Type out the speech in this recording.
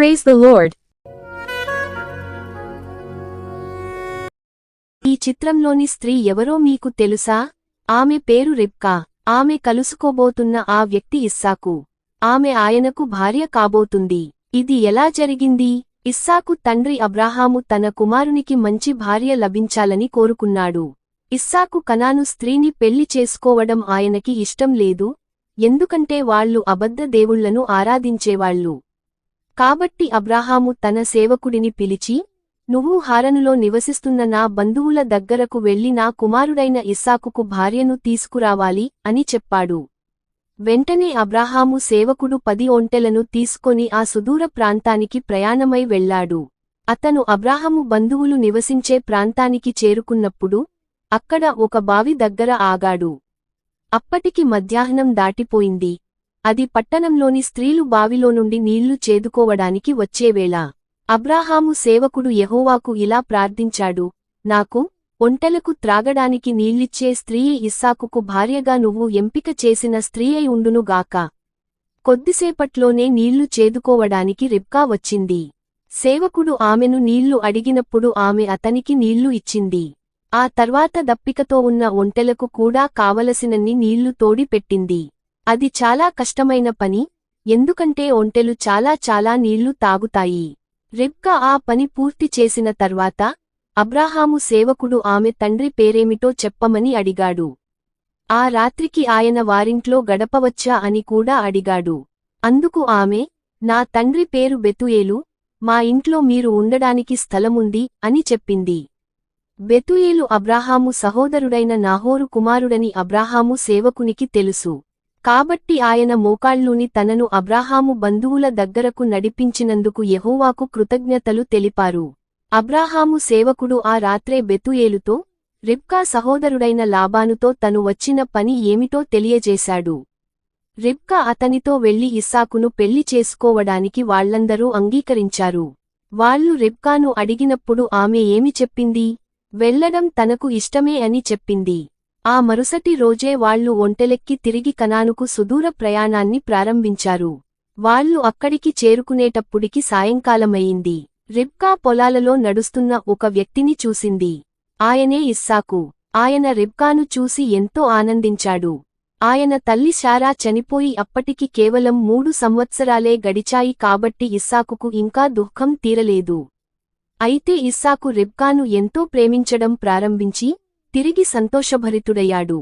Praise the Lord. ఈ చిత్రంలోని స్త్రీ ఎవరో మీకు తెలుసా? ఆమె పేరు రిబ్కా. ఆమె కలుసుకోబోతున్న ఆ వ్యక్తి ఇస్సాకు. ఆమె ఆయనకు భార్య కాబోతుంది. ఇది ఎలా జరిగింది? ఇస్సాకు తండ్రి అబ్రాహాము తన కుమారునికి మంచి భార్య లభించాలని కోరుకున్నాడు. ఇస్సాకు కనాను స్త్రీని పెళ్ళి చేసుకోవడం ఆయనకి ఇష్టం లేదు. ఎందుకంటే వాళ్ళు అబద్ధ దేవుళ్ళను ఆరాధించేవాళ్ళు కాబట్టి అబ్రాహాము తన సేవకుడిని పిలిచి నువ్వు హారనులో నివసిస్తున్న నా బంధువుల దగ్గరకు వెళ్ళి నా కుమారుడైన ఇస్సాకుకు భార్యను తీసుకురావాలి అని చెప్పాడు. వెంటనే అబ్రాహాము సేవకుడు పది ఒంటెలను తీసుకొని ఆ సుదూర ప్రాంతానికి ప్రయాణమై వెళ్ళాడు అతను అబ్రాహాము బంధువులు నివసించే ప్రాంతానికి చేరుకున్నప్పుడు అక్కడ ఒక బావి దగ్గర ఆగాడు. అప్పటికి మధ్యాహ్నం దాటిపోయింది. అది పట్టణంలోని స్త్రీలు బావిలో నుండి నీళ్ళు చేదుకోవడానికి వచ్చేవేళ అబ్రాహాము సేవకుడు యహోవాకు ఇలా ప్రార్థించాడు నాకు ఒంటెలకు త్రాగడానికి నీళ్ళిచ్చే స్త్రీ ఇస్సాకుకు భార్యగా నువ్వు ఎంపిక చేసిన స్త్రీయై ఉండునుగాక కొద్దిసేపట్లోనే నీళ్ళు చేదుకోవడానికి రిబ్కా వచ్చింది. సేవకుడు ఆమెను నీళ్ళు అడిగినప్పుడు ఆమె అతనికి నీళ్ళు ఇచ్చింది. ఆ తర్వాత దప్పికతో ఉన్న ఒంటెలకు కూడా కావలసినన్ని నీళ్ళు తోడి పెట్టింది అది చాలా కష్టమైన పని ఎందుకంటే ఒంటెలు చాలా చాలా నీళ్ళు తాగుతాయి. రిబ్కా ఆ పని పూర్తి చేసిన తర్వాత అబ్రాహాము సేవకుడు ఆమె తండ్రి పేరేమిటో చెప్పమని అడిగాడు. ఆ రాత్రికి ఆయన వారింట్లో గడపవచ్చా అని కూడా అడిగాడు. అందుకు ఆమె నా తండ్రి పేరు బెతుయేలు మా ఇంట్లో మీరు ఉండడానికి స్థలముంది అని చెప్పింది. బెతుయేలు అబ్రాహాము సహోదరుడైన నాహోరు కుమారుడని అబ్రాహాము సేవకునికి తెలుసు. కాబట్టి ఆయన మోకాళ్ళూని తనను అబ్రాహాము బంధువుల దగ్గరకు నడిపించినందుకు యహోవాకు కృతజ్ఞతలు తెలిపారు. అబ్రాహాము సేవకుడు ఆ రాత్రే బెతుయేలుతో రిబ్కా సహోదరుడైన లాబానుతో తను వచ్చిన పని ఏమిటో తెలియజేశాడు. రిబ్కా అతనితో వెళ్ళి ఇస్సాకును పెళ్ళి చేసుకోవడానికి వాళ్ళందరూ అంగీకరించారు. వాళ్ళు రిబ్కాను అడిగినప్పుడు ఆమె ఏమి చెప్పింది? వెళ్ళడం తనకు ఇష్టమే అని చెప్పింది. ఆ మరుసటి రోజే వాళ్ళు ఒంటెలెక్కి తిరిగి కనానుకు సుదూర ప్రయాణాన్ని ప్రారంభించారు. వాళ్ళు అక్కడికి చేరుకునేటప్పుడికి సాయంకాలమయ్యింది. రిబ్కా పొలాలలో నడుస్తున్న ఒక వ్యక్తిని చూసింది. ఆయనే ఇస్సాకు. ఆయన రిబ్కాను చూసి ఎంతో ఆనందించాడు. ఆయన తల్లి శారా చనిపోయి అప్పటికి కేవలం మూడు సంవత్సరాలే గడిచాయి కాబట్టి ఇస్సాకుకు ఇంకా దుఃఖం తీరలేదు. అయితే ఇస్సాకు రిబ్కాను ఎంతో ప్రేమించడం ప్రారంభించి తిరిగి సంతోషభరితుడయ్యాడు.